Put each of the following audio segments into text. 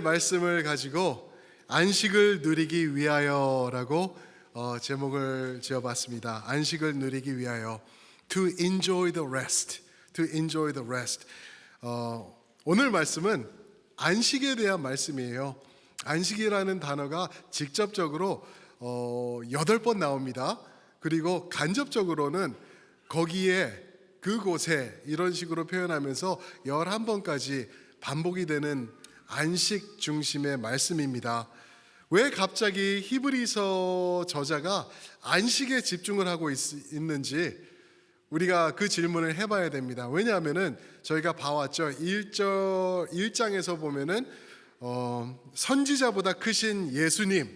말씀을 가지고 안식을 누리기 위하여라고 어, 제목을 지어봤습니다. 안식을 누리기 위하여. To enjoy the rest. To enjoy the rest. 어, 오늘 말씀은 안식에 대한 말씀이에요. 안식이라는 단어가 직접적으로 어, 여덟 번 나옵니다. 그리고 간접적으로는 거기에 그곳에 이런 식으로 표현하면서 11번까지 반복이 되는 안식 중심의 말씀입니다. 왜 갑자기 히브리서 저자가 안식에 집중을 하고 있, 있는지 우리가 그 질문을 해봐야 됩니다. 왜냐하면은 저희가 봐왔죠. 1절 1장에서 보면은 어, 선지자보다 크신 예수님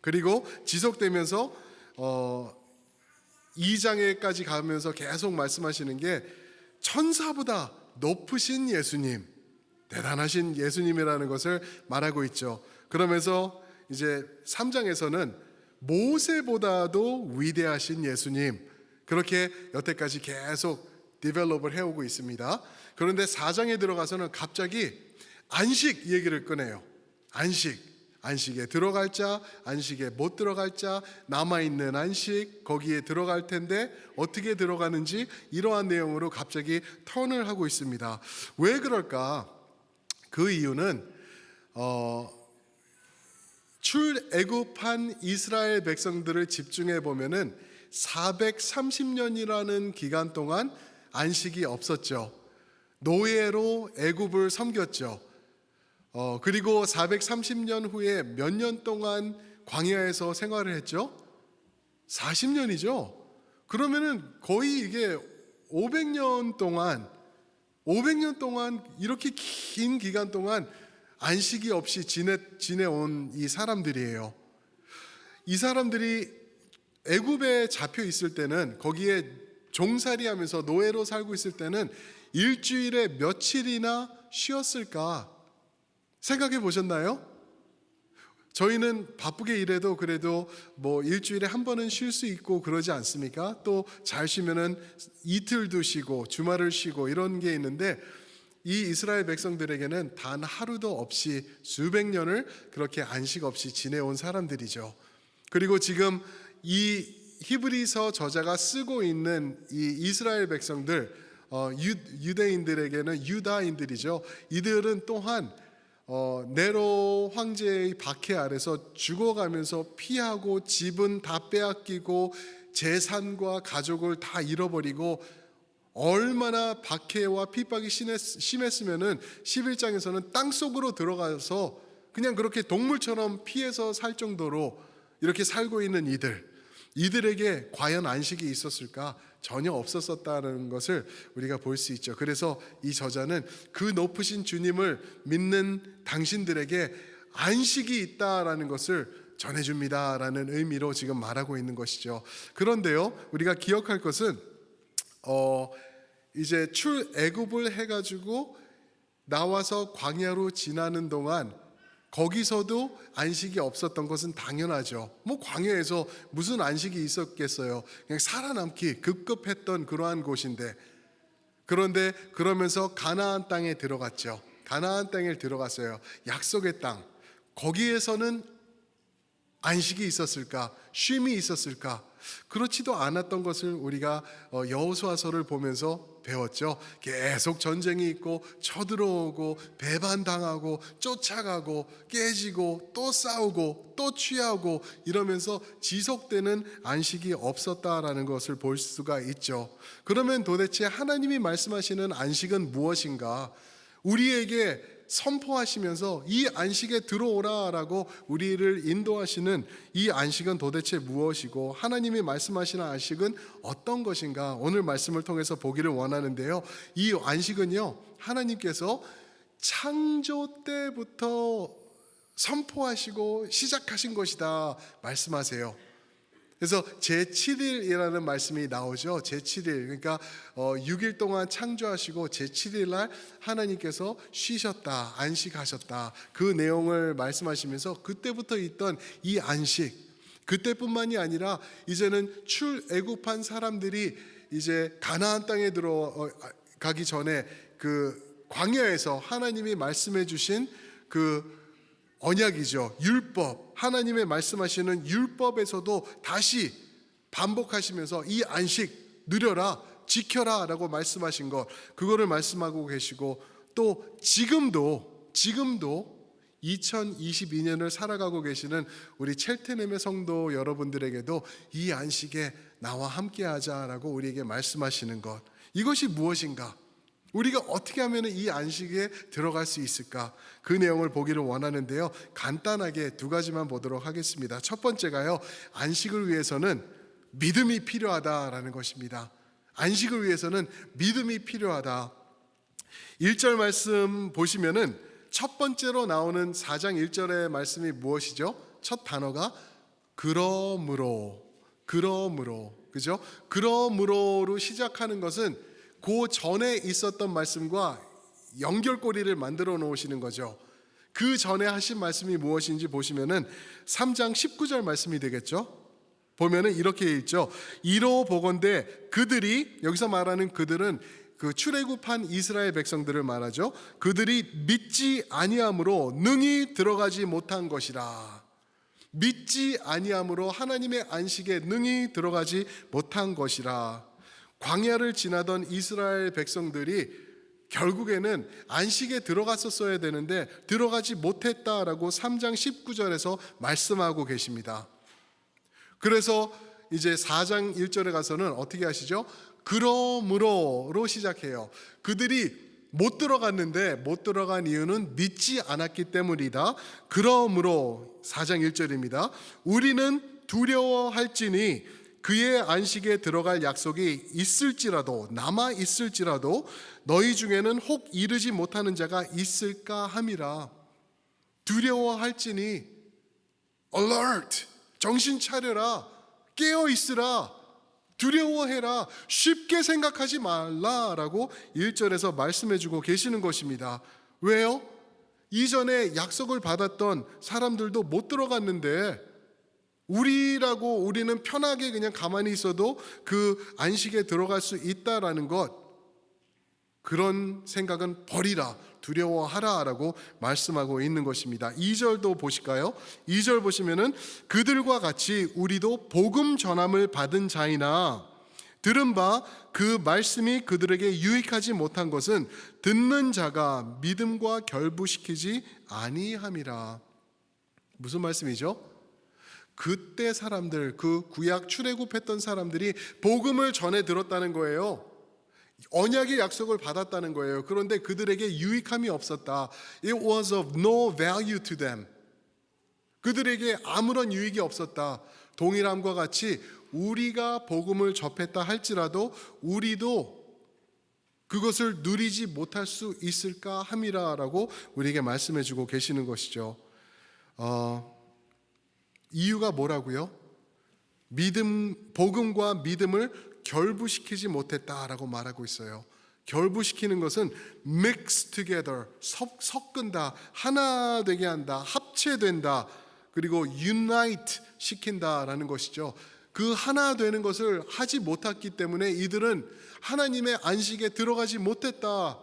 그리고 지속되면서 어, 2장에까지 가면서 계속 말씀하시는 게 천사보다 높으신 예수님, 대단하신 예수님이라는 것을 말하고 있죠. 그러면서 이제 3장에서는 모세보다도 위대하신 예수님, 그렇게 여태까지 계속 디벨롭을 해오고 있습니다. 그런데 4장에 들어가서는 갑자기 안식 얘기를 꺼내요. 안식. 안식에 들어갈 자, 안식에 못 들어갈 자, 남아있는 안식, 거기에 들어갈 텐데 어떻게 들어가는지 이러한 내용으로 갑자기 턴을 하고 있습니다. 왜 그럴까? 그 이유는, 어, 출애굽한 이스라엘 백성들을 집중해 보면은 430년이라는 기간 동안 안식이 없었죠. 노예로 애굽을 섬겼죠. 어, 그리고 430년 후에 몇 년 동안 광야에서 생활을 했죠? 40년이죠. 그러면은 거의 이게 500년 동안 500년 동안 이렇게 긴 기간 동안 안식이 없이 지내 지내온 이 사람들이에요. 이 사람들이 애굽에 잡혀 있을 때는 거기에 종살이 하면서 노예로 살고 있을 때는 일주일에 며칠이나 쉬었을까 생각해 보셨나요? 저희는 바쁘게 일해도 그래도 뭐 일주일에 한 번은 쉴 수 있고 그러지 않습니까? 또 잘 쉬면은 이틀도 쉬고 주말을 쉬고 이런 게 있는데 이 이스라엘 백성들에게는 단 하루도 없이 수백 년을 그렇게 안식 없이 지내온 사람들이죠. 그리고 지금 이 히브리서 저자가 쓰고 있는 이 이스라엘 백성들 어, 유, 유대인들에게는 유다인들이죠. 이들은 또한 어, 네로 황제의 박해 아래서 죽어가면서 피하고 집은 다 빼앗기고 재산과 가족을 다 잃어버리고 얼마나 박해와 핍박이 심했으면은 11장에서는 땅 속으로 들어가서 그냥 그렇게 동물처럼 피해서 살 정도로 이렇게 살고 있는 이들 이들에게 과연 안식이 있었을까? 전혀 없었었다는 것을 우리가 볼 수 있죠. 그래서 이 저자는 그 높으신 주님을 믿는 당신들에게 안식이 있다라는 것을 전해줍니다라는 의미로 지금 말하고 있는 것이죠. 그런데요, 우리가 기억할 것은 어 이제 출애굽을 해가지고 나와서 광야로 지나는 동안 거기서도 안식이 없었던 것은 당연하죠. 뭐 광야에서 무슨 안식이 있었겠어요. 그냥 살아남기 급급했던 그러한 곳인데 그런데 그러면서 가나안 땅에 들어갔죠. 가나안 땅에 들어갔어요. 약속의 땅. 거기에서는 안식이 있었을까? 쉼이 있었을까? 그렇지도 않았던 것을 우리가 어, 여호수아서를 보면서 배웠죠. 계속 전쟁이 있고 쳐들어오고 배반당하고 쫓아가고 깨지고 또 싸우고 또 취하고 이러면서 지속되는 안식이 없었다라는 것을 볼 수가 있죠. 그러면 도대체 하나님이 말씀하시는 안식은 무엇인가? 우리에게 선포하시면서 이 안식에 들어오라라고 우리를 인도하시는 이 안식은 도대체 무엇이고 하나님이 말씀하시는 안식은 어떤 것인가 오늘 말씀을 통해서 보기를 원하는데요. 이 안식은요. 하나님께서 창조 때부터 선포하시고 시작하신 것이다 말씀하세요. 그래서 제7일이라는 말씀이 나오죠. 제7일. 그러니까 어 6일 동안 창조하시고 제7일 날 하나님께서 쉬셨다. 안식하셨다. 그 내용을 말씀하시면서 그때부터 있던 이 안식 그때뿐만이 아니라 이제는 출애굽한 사람들이 이제 가나안 땅에 들어가기 전에 그 광야에서 하나님이 말씀해 주신 그 언약이죠. 율법. 하나님의 말씀하시는 율법에서도 다시 반복하시면서 이 안식 누려라, 지켜라 라고 말씀하신 것 그거를 말씀하고 계시고 또 지금도 지금도 2022년을 살아가고 계시는 우리 첼테넴의 성도 여러분들에게도 이 안식에 나와 함께 하자라고 우리에게 말씀하시는 것 이것이 무엇인가? 우리가 어떻게 하면 이 안식에 들어갈 수 있을까? 그 내용을 보기를 원하는데요. 간단하게 두 가지만 보도록 하겠습니다. 첫 번째가요. 안식을 위해서는 믿음이 필요하다라는 것입니다. 안식을 위해서는 믿음이 필요하다. 1절 말씀 보시면은 첫 번째로 나오는 4장 1절의 말씀이 무엇이죠? 첫 단어가 그러므로 그러므로 그죠? 그러므로로 시작하는 것은 그 전에 있었던 말씀과 연결고리를 만들어 놓으시는 거죠. 그 전에 하신 말씀이 무엇인지 보시면은 3장 19절 말씀이 되겠죠. 보면은 이렇게 읽죠. 이로 보건대 그들이 여기서 말하는 그들은 그 출애굽한 이스라엘 백성들을 말하죠. 그들이 믿지 아니함으로 능히 들어가지 못한 것이라. 믿지 아니함으로 하나님의 안식에 능히 들어가지 못한 것이라. 광야를 지나던 이스라엘 백성들이 결국에는 안식에 들어갔었어야 되는데 들어가지 못했다라고 3장 19절에서 말씀하고 계십니다. 그래서 이제 4장 1절에 가서는 어떻게 하시죠? 그러므로로 시작해요. 그들이 못 들어갔는데 못 들어간 이유는 믿지 않았기 때문이다. 그러므로 4장 1절입니다. 우리는 두려워할지니 그의 안식에 들어갈 약속이 있을지라도 남아 있을지라도 너희 중에는 혹 이르지 못하는 자가 있을까 함이라. 두려워할지니 alert 정신 차려라 깨어 있으라 두려워해라 쉽게 생각하지 말라라고 1절에서 말씀해 주고 계시는 것입니다. 왜요? 이전에 약속을 받았던 사람들도 못 들어갔는데 우리라고 우리는 편하게 그냥 가만히 있어도 그 안식에 들어갈 수 있다라는 것 그런 생각은 버리라 두려워하라라고 말씀하고 있는 것입니다. 2절도 보실까요? 2절 보시면은 그들과 같이 우리도 복음 전함을 받은 자이나 들은 바 그 말씀이 그들에게 유익하지 못한 것은 듣는 자가 믿음과 결부시키지 아니함이라. 무슨 말씀이죠? 그때 사람들 그 구약 출애굽했던 사람들이 복음을 전해 들었다는 거예요. 언약의 약속을 받았다는 거예요. 그런데 그들에게 유익함이 없었다. It was of no value to them. 그들에게 아무런 유익이 없었다. 동일함과 같이 우리가 복음을 접했다 할지라도 우리도 그것을 누리지 못할 수 있을까 함이라라고 우리에게 말씀해 주고 계시는 것이죠. 어, 이유가 뭐라고요? 믿음 복음과 믿음을 결부시키지 못했다라고 말하고 있어요. 결부시키는 것은 mix together 섞, 섞은다 하나 되게 한다 합체된다 그리고 unite 시킨다라는 것이죠. 그 하나 되는 것을 하지 못했기 때문에 이들은 하나님의 안식에 들어가지 못했다.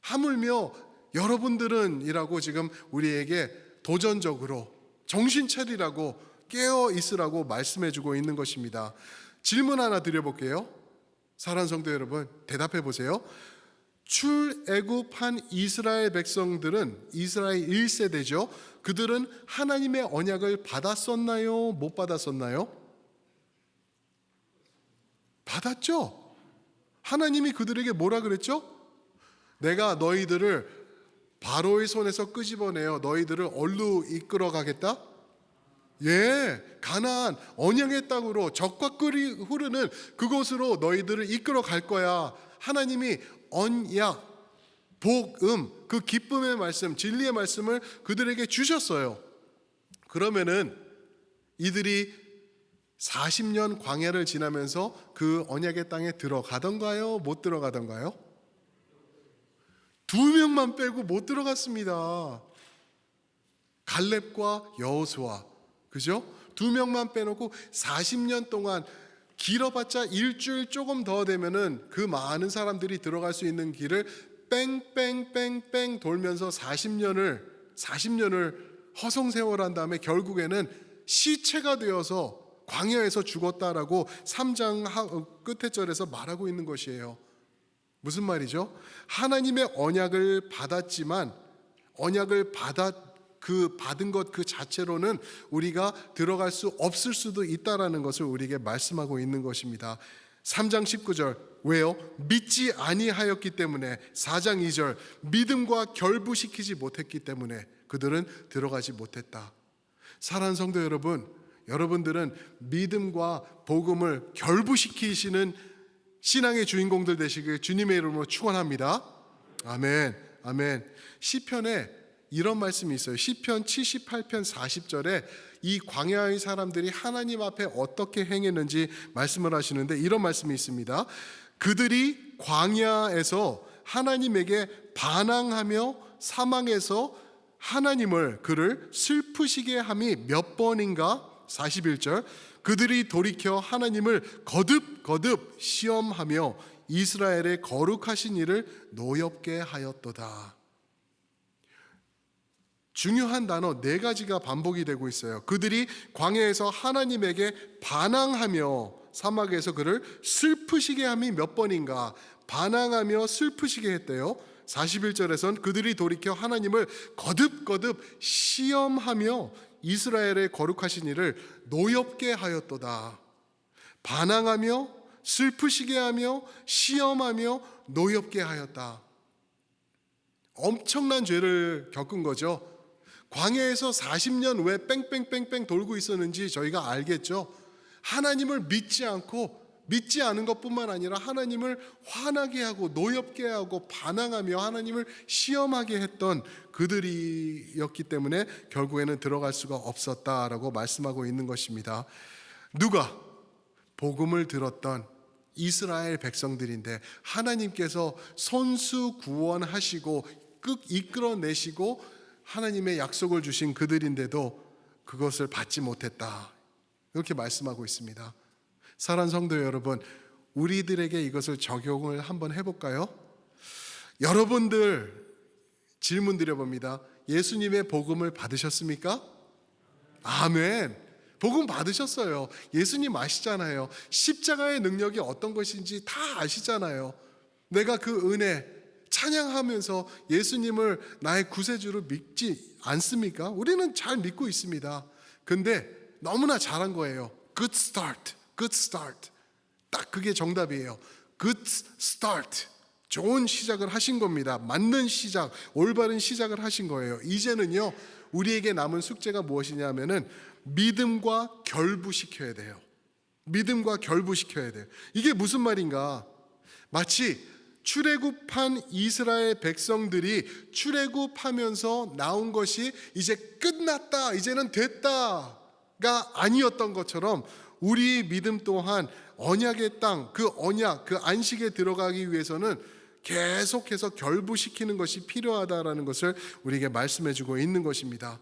하물며 여러분들은 이라고 지금 우리에게 도전적으로 정신 차리라고 깨어 있으라고 말씀해 주고 있는 것입니다. 질문 하나 드려볼게요. 사랑 성도 여러분, 대답해 보세요. 출애굽한 이스라엘 백성들은 이스라엘 1세대죠. 그들은 하나님의 언약을 받았었나요? 못 받았었나요? 받았죠. 하나님이 그들에게 뭐라 그랬죠? 내가 너희들을 바로의 손에서 끄집어내어 너희들을 얼루 이끌어 가겠다. 예, 가나안 언약의 땅으로 적과 끓이 흐르는 그곳으로 너희들을 이끌어 갈 거야. 하나님이 언약, 복음, 그 기쁨의 말씀, 진리의 말씀을 그들에게 주셨어요. 그러면은 이들이 40년 광야를 지나면서 그 언약의 땅에 들어가던가요? 못 들어가던가요? 두 명만 빼고 못 들어갔습니다. 갈렙과 여호수아 그죠? 두 명만 빼놓고 40년 동안 길어봤자 일주일 조금 더 되면은 그 많은 사람들이 들어갈 수 있는 길을 뺑뺑뺑뺑 돌면서 40년을 40년을 허송 세월한 다음에 결국에는 시체가 되어서 광야에서 죽었다라고 3장 하- 어, 끝에 절에서 말하고 있는 것이에요. 무슨 말이죠? 하나님의 언약을 받았지만 언약을 받아 그 받은 것 그 자체로는 우리가 들어갈 수 없을 수도 있다라는 것을 우리에게 말씀하고 있는 것입니다. 3장 19절 왜요? 믿지 아니하였기 때문에 4장 2절 믿음과 결부시키지 못했기 때문에 그들은 들어가지 못했다. 사랑하는 성도 여러분, 여러분들은 믿음과 복음을 결부시키시는 신앙의 주인공들 되시길 주님의 이름으로 축원합니다. 아멘. 아멘. 시편에 이런 말씀이 있어요. 시편 78편 40절에 이 광야의 사람들이 하나님 앞에 어떻게 행했는지 말씀을 하시는데 이런 말씀이 있습니다. 그들이 광야에서 하나님에게 반항하며 사망해서 하나님을 그를 슬프시게 함이 몇 번인가 41절 그들이 돌이켜 하나님을 거듭 거듭 시험하며 이스라엘의 거룩하신 일을 노엽게 하였도다. 중요한 단어 네 가지가 반복이 되고 있어요. 그들이 광야에서 하나님에게 반항하며 사막에서 그를 슬프시게 함이 몇 번인가 반항하며 슬프시게 했대요. 41절에선 그들이 돌이켜 하나님을 거듭거듭 시험하며 이스라엘의 거룩하신 일을 노엽게 하였도다. 반항하며 슬프시게 하며 시험하며 노엽게 하였다. 엄청난 죄를 겪은 거죠. 광야에서 40년 왜 뺑뺑뺑뺑 돌고 있었는지 저희가 알겠죠. 하나님을 믿지 않고 믿지 않은 것뿐만 아니라 하나님을 화나게 하고 노엽게 하고 반항하며 하나님을 시험하게 했던 그들이었기 때문에 결국에는 들어갈 수가 없었다라고 말씀하고 있는 것입니다. 누가 복음을 들었던 이스라엘 백성들인데 하나님께서 손수 구원하시고 끝 이끌어내시고 하나님의 약속을 주신 그들인데도 그것을 받지 못했다. 이렇게 말씀하고 있습니다. 사랑 성도 여러분, 우리들에게 이것을 적용을 한번 해볼까요? 여러분들 질문 드려봅니다. 예수님의 복음을 받으셨습니까? 아멘. 복음 받으셨어요. 예수님 아시잖아요. 십자가의 능력이 어떤 것인지 다 아시잖아요. 내가 그 은혜 찬양하면서 예수님을 나의 구세주로 믿지 않습니까? 우리는 잘 믿고 있습니다. 근데 너무나 잘한 거예요. Good start. Good start. 딱 그게 정답이에요. Good start. 좋은 시작을 하신 겁니다. 맞는 시작, 올바른 시작을 하신 거예요. 이제는요, 우리에게 남은 숙제가 무엇이냐면은 믿음과 결부시켜야 돼요. 믿음과 결부시켜야 돼요. 이게 무슨 말인가? 마치 출애굽한 이스라엘 백성들이 출애굽하면서 나온 것이 이제 끝났다, 이제는 됐다가 아니었던 것처럼 우리 믿음 또한 언약의 땅, 그 언약, 그 안식에 들어가기 위해서는 계속해서 결부시키는 것이 필요하다라는 것을 우리에게 말씀해 주고 있는 것입니다.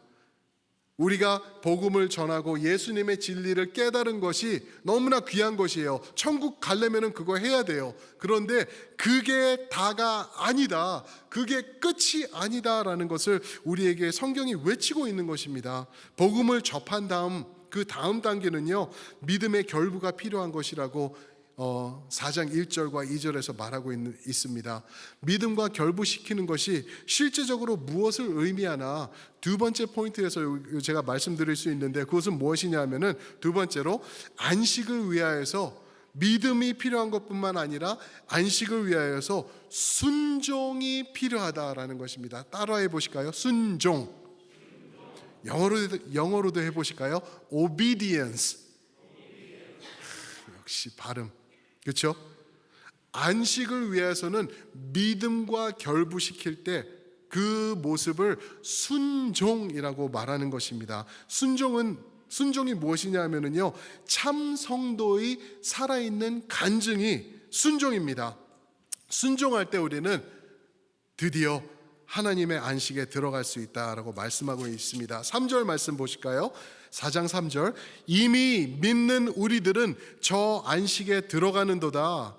우리가 복음을 전하고 예수님의 진리를 깨달은 것이 너무나 귀한 것이에요. 천국 가려면은 그거 해야 돼요. 그런데 그게 다가 아니다. 그게 끝이 아니다라는 것을 우리에게 성경이 외치고 있는 것입니다. 복음을 접한 다음 그 다음 단계는요. 믿음의 결부가 필요한 것이라고 어, 4장 1절과 2절에서 말하고 있는, 있습니다. 믿음과 결부시키는 것이 실제적으로 무엇을 의미하나 두 번째 포인트에서 제가 말씀드릴 수 있는데 그것은 무엇이냐면은 두 번째로 안식을 위하여서 믿음이 필요한 것뿐만 아니라 안식을 위하여서 순종이 필요하다라는 것입니다. 따라해 보실까요? 순종. 영어로 영어로도 해 보실까요? obedience. 역시 발음. 그렇죠? 안식을 위해서는 믿음과 결부시킬 때 그 모습을 순종이라고 말하는 것입니다. 순종은 순종이 무엇이냐면은요. 참 성도의 살아있는 간증이 순종입니다. 순종할 때 우리는 드디어 하나님의 안식에 들어갈 수 있다라고 말씀하고 있습니다. 3절 말씀 보실까요? 4장 3절 이미 믿는 우리들은 저 안식에 들어가는도다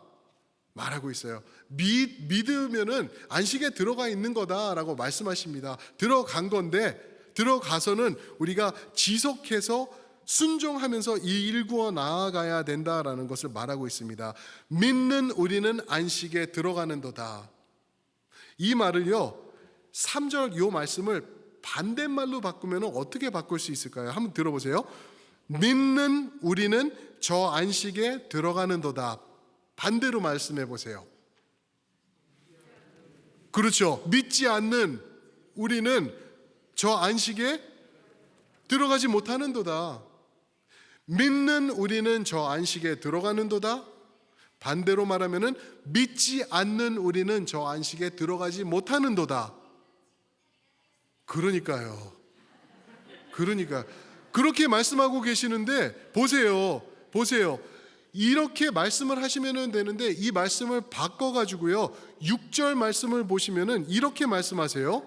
말하고 있어요. 믿, 믿으면은 안식에 들어가 있는 거다라고 말씀하십니다. 들어간 건데 들어가서는 우리가 지속해서 순종하면서 이 일구어 나아가야 된다라는 것을 말하고 있습니다. 믿는 우리는 안식에 들어가는도다. 이 말을요. 3절 요 말씀을 반대말로 바꾸면 어떻게 바꿀 수 있을까요? 한번 들어보세요. 믿는 우리는 저 안식에 들어가는도다. 반대로 말씀해 보세요. 그렇죠. 믿지 않는 우리는 저 안식에 들어가지 못하는도다. 믿는 우리는 저 안식에 들어가는도다. 반대로 말하면은 믿지 않는 우리는 저 안식에 들어가지 못하는도다. 그러니까요. 그러니까 그렇게 말씀하고 계시는데 보세요. 보세요. 이렇게 말씀을 하시면 되는데 이 말씀을 바꿔 가지고요. 6절 말씀을 보시면은 이렇게 말씀하세요.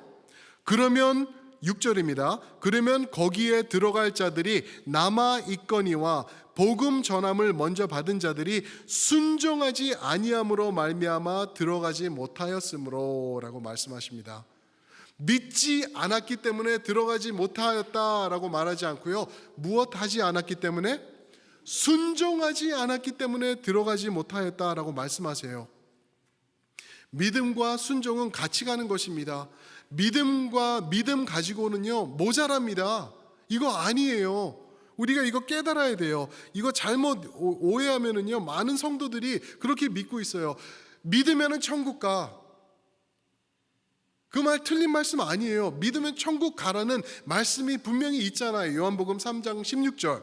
그러면 6절입니다. 그러면 거기에 들어갈 자들이 남아 있거니와 복음 전함을 먼저 받은 자들이 순종하지 아니함으로 말미암아 들어가지 못하였으므로라고 말씀하십니다. 믿지 않았기 때문에 들어가지 못하였다라고 말하지 않고요. 무엇하지 않았기 때문에 순종하지 않았기 때문에 들어가지 못하였다라고 말씀하세요. 믿음과 순종은 같이 가는 것입니다. 믿음과 믿음 가지고는요 모자랍니다. 이거 아니에요. 우리가 이거 깨달아야 돼요. 이거 잘못 오- 오해하면은요 많은 성도들이 그렇게 믿고 있어요. 믿으면은 천국 가. 그 말 틀린 말씀 아니에요. 믿으면 천국 가라는 말씀이 분명히 있잖아요. 요한복음 3장 16절.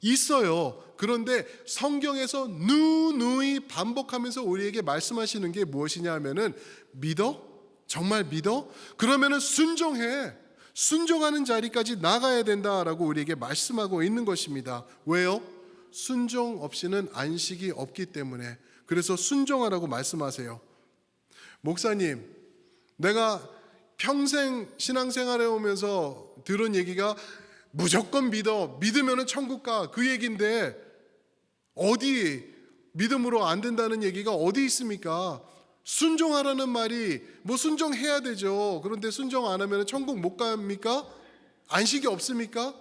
있어요. 그런데 성경에서 누누이 반복하면서 우리에게 말씀하시는 게 무엇이냐 하면은 믿어? 정말 믿어? 그러면은 순종해. 순종하는 자리까지 나가야 된다라고 우리에게 말씀하고 있는 것입니다. 왜요? 순종 없이는 안식이 없기 때문에. 그래서 순종하라고 말씀하세요. 목사님, 내가 평생 신앙생활해 오면서 들은 얘기가 무조건 믿어. 믿으면은 천국 가. 그 얘기인데 어디 믿음으로 안 된다는 얘기가 어디 있습니까? 순종하라는 말이 뭐 순종해야 되죠. 그런데 순종 안 하면 천국 못 갑니까? 안식이 없습니까?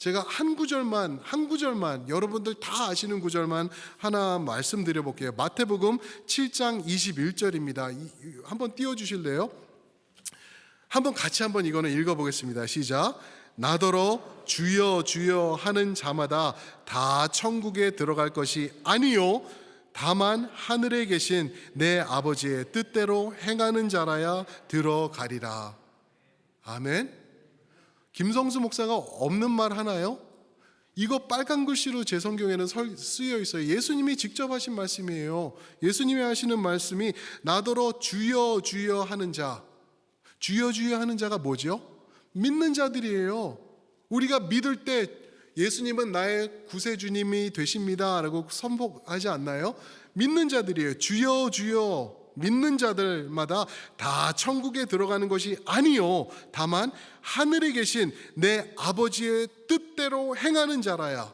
제가 한 구절만 한 구절만 여러분들 다 아시는 구절만 하나 말씀드려 볼게요. 마태복음 7장 21절입니다. 한번 띄워 주실래요? 한번 같이 한번 이거는 읽어 보겠습니다. 시작. 나더러 주여 주여 하는 자마다 다 천국에 들어갈 것이 아니요 다만 하늘에 계신 내 아버지의 뜻대로 행하는 자라야 들어가리라. 아멘. 김성수 목사가 없는 말 하나요? 이거 빨간 글씨로 제 성경에는 설- 쓰여 있어요. 예수님이 직접 하신 말씀이에요. 예수님이 하시는 말씀이 나더러 주여 주여 하는 자. 주여 주여 하는 자가 뭐죠? 믿는 자들이에요. 우리가 믿을 때 예수님은 나의 구세주님이 되십니다라고 선포하지 않나요? 믿는 자들이에요. 주여 주여 믿는 자들마다 다 천국에 들어가는 것이 아니요 다만 하늘에 계신 내 아버지의 뜻대로 행하는 자라야.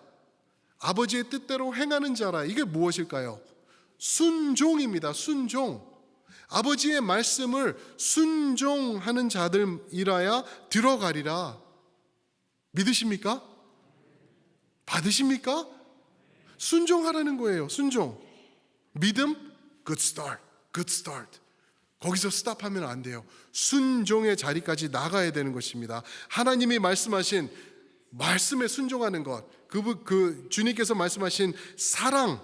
아버지의 뜻대로 행하는 자라. 이게 무엇일까요? 순종입니다. 순종. 아버지의 말씀을 순종하는 자들이라야 들어가리라. 믿으십니까? 받으십니까? 순종하라는 거예요. 순종. 믿음 good start. Good start. 거기서 스탑하면 안 돼요. 순종의 자리까지 나가야 되는 것입니다. 하나님이 말씀하신 말씀에 순종하는 것. 그, 그 주님께서 말씀하신 사랑,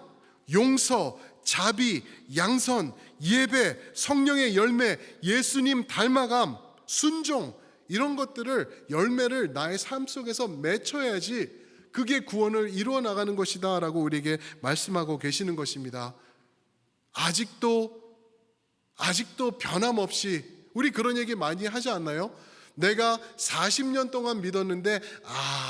용서, 자비, 양선, 예배, 성령의 열매, 예수님 닮아감, 순종 이런 것들을 열매를 나의 삶 속에서 맺혀야지 그게 구원을 이루어 나가는 것이다라고 우리에게 말씀하고 계시는 것입니다. 아직도 아직도 변함없이 우리 그런 얘기 많이 하지 않나요? 내가 40년 동안 믿었는데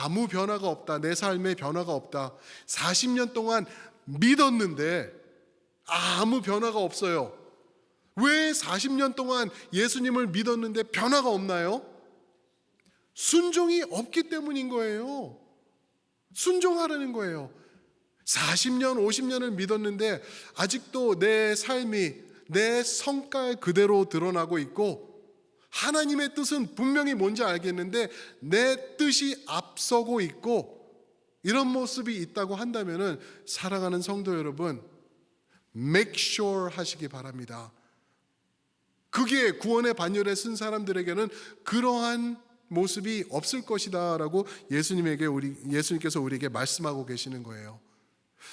아무 변화가 없다. 내 삶에 변화가 없다. 40년 동안 믿었는데 아무 변화가 없어요. 왜 40년 동안 예수님을 믿었는데 변화가 없나요? 순종이 없기 때문인 거예요. 순종하라는 거예요. 40년, 50년을 믿었는데 아직도 내 삶이 내 성깔 그대로 드러나고 있고 하나님의 뜻은 분명히 뭔지 알겠는데 내 뜻이 앞서고 있고 이런 모습이 있다고 한다면은 사랑하는 성도 여러분 make sure 하시기 바랍니다. 그게 구원의 반열에 쓴 사람들에게는 그러한 모습이 없을 것이다라고 예수님에게 우리 예수님께서 우리에게 말씀하고 계시는 거예요.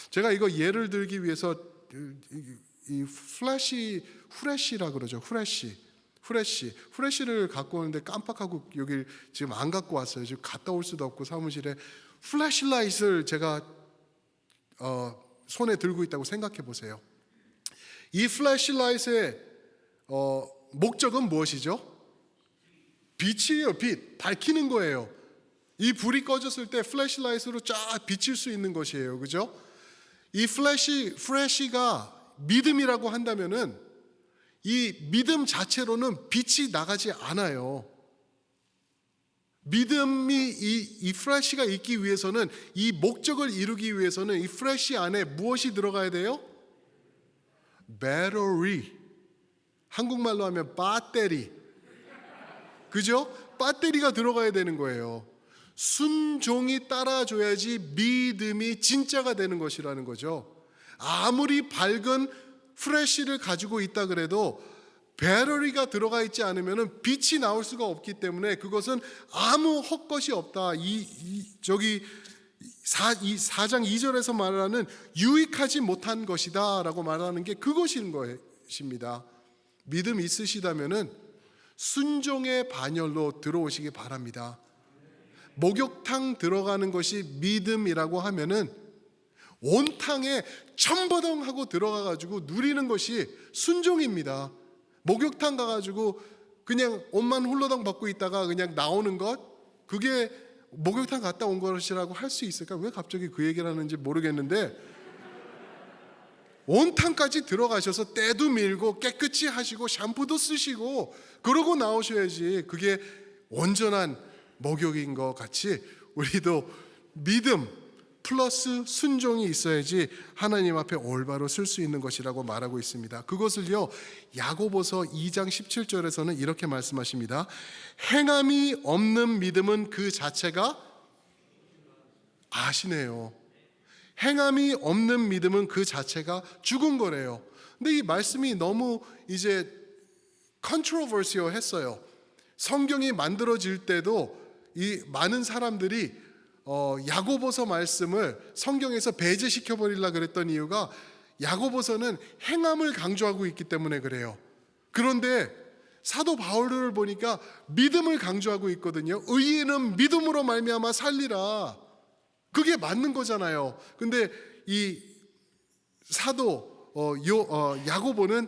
제가 이거 예를 들기 위해서 이, 이 플래시 후레쉬라 그러죠. 후레쉬. 후레쉬. 후레쉬를 갖고 오는데 깜빡하고 여기 지금 안 갖고 왔어요. 지금 갔다 올 수도 없고 사무실에 플래시라이트를 제가 어, 손에 들고 있다고 생각해 보세요. 이 플래시라이트의 어, 목적은 무엇이죠? 빛이에요, 빛. 밝히는 거예요. 이 불이 꺼졌을 때 플래시라이트로 쫙 비칠 수 있는 것이에요. 그죠? 이 플래시 프레시가 믿음이라고 한다면은 이 믿음 자체로는 빛이 나가지 않아요. 믿음이 이, 이 프레시가 있기 위해서는 이 목적을 이루기 위해서는 이 프레시 안에 무엇이 들어가야 돼요? 배터리. 한국말로 하면 배터리. 그죠? 배터리가 들어가야 되는 거예요. 순종이 따라줘야지 믿음이 진짜가 되는 것이라는 거죠. 아무리 밝은 프레쉬를 가지고 있다 그래도 배터리가 들어가 있지 않으면 빛이 나올 수가 없기 때문에 그것은 아무 헛것이 없다. 이, 이 저기 사, 이 4장 2절에서 말하는 유익하지 못한 것이다 라고 말하는 게 그것인 것입니다. 믿음 있으시다면은 순종의 반열로 들어오시기 바랍니다. 목욕탕 들어가는 것이 믿음이라고 하면은 온탕에 첨버덩하고 들어가 가지고 누리는 것이 순종입니다. 목욕탕 가 가지고 그냥 옷만 홀로당 벗고 있다가 그냥 나오는 것 그게 목욕탕 갔다 온 것이라고 할 수 있을까? 왜 갑자기 그 얘기를 하는지 모르겠는데 온탕까지 들어가셔서 때도 밀고 깨끗이 하시고 샴푸도 쓰시고 그러고 나오셔야지 그게 온전한 목욕인 것 같이 우리도 믿음 플러스 순종이 있어야지 하나님 앞에 올바로 쓸 수 있는 것이라고 말하고 있습니다. 그것을요 야고보서 2장 17절에서는 이렇게 말씀하십니다. 행함이 없는 믿음은 그 자체가 아시네요. 행함이 없는 믿음은 그 자체가 죽은 거래요. 근데 이 말씀이 너무 이제 컨트로버시어 했어요. 성경이 만들어질 때도 이 많은 사람들이 어, 야고보서 말씀을 성경에서 배제시켜 버리려 그랬던 이유가 야고보서는 행함을 강조하고 있기 때문에 그래요. 그런데 사도 바울을 보니까 믿음을 강조하고 있거든요. 의인은 믿음으로 말미암아 살리라. 그게 맞는 거잖아요. 근데 이 사도 어, 요, 어, 야고보는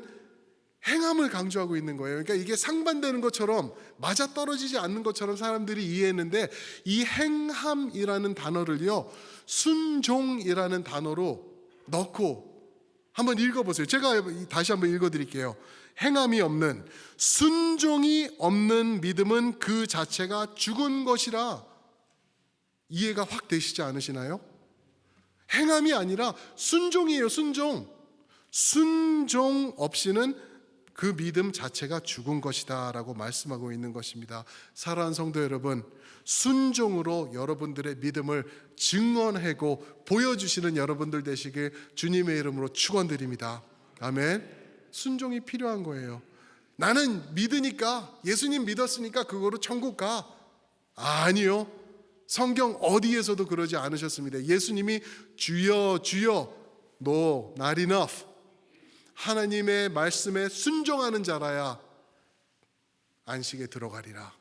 행함을 강조하고 있는 거예요. 그러니까 이게 상반되는 것처럼 맞아 떨어지지 않는 것처럼 사람들이 이해했는데 이 행함이라는 단어를요 순종이라는 단어로 넣고 한번 읽어보세요. 제가 다시 한번 읽어드릴게요. 행함이 없는 순종이 없는 믿음은 그 자체가 죽은 것이라 이해가 확 되시지 않으시나요? 행함이 아니라 순종이에요. 순종. 순종 없이는 그 믿음 자체가 죽은 것이다 라고 말씀하고 있는 것입니다. 사랑하는 성도 여러분, 순종으로 여러분들의 믿음을 증언하고 보여주시는 여러분들 되시길 주님의 이름으로 축원드립니다. 아멘. 순종이 필요한 거예요. 나는 믿으니까 예수님 믿었으니까 그거로 천국 가. 아니요. 성경 어디에서도 그러지 않으셨습니다. 예수님이 주여 주여 no not enough. 하나님의 말씀에 순종하는 자라야 안식에 들어가리라.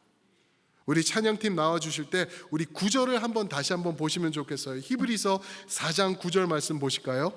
우리 찬양팀 나와 주실 때 우리 구절을 한번 다시 한번 보시면 좋겠어요. 히브리서 4장 9절 말씀 보실까요?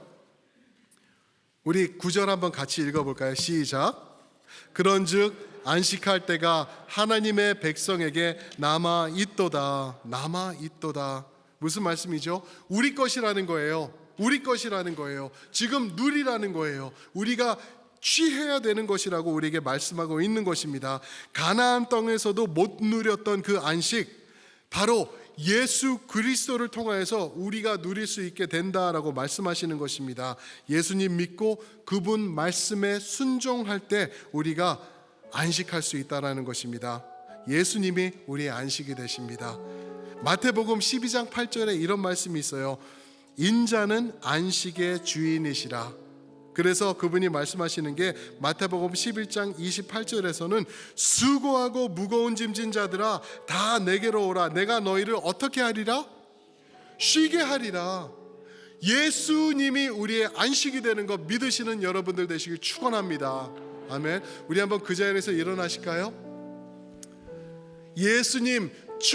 우리 구절 한번 같이 읽어 볼까요? 시작. 그런즉 안식할 때가 하나님의 백성에게 남아 있도다. 남아 있도다. 무슨 말씀이죠? 우리 것이라는 거예요. 우리 것이라는 거예요. 지금 누리라는 거예요. 우리가 취해야 되는 것이라고 우리에게 말씀하고 있는 것입니다. 가나안 땅에서도 못 누렸던 그 안식 바로 예수 그리스도를 통하여서 우리가 누릴 수 있게 된다라고 말씀하시는 것입니다. 예수님 믿고 그분 말씀에 순종할 때 우리가 안식할 수 있다라는 것입니다. 예수님이 우리의 안식이 되십니다. 마태복음 12장 8절에 이런 말씀이 있어요. 인자는 안식의 주인이시라. 그래서 그분이 말씀하시는 게 마태복음 11장 28절에서는 수고하고 무거운 짐진 자들아 다 내게로 오라. 내가 너희를 어떻게 하리라? 쉬게 하리라. 예수님이 우리의 안식이 되는 것 믿으시는 여러분들 되시길 축원합니다. 아멘. 우리 한번 그 자리에서 일어나실까요? 예수님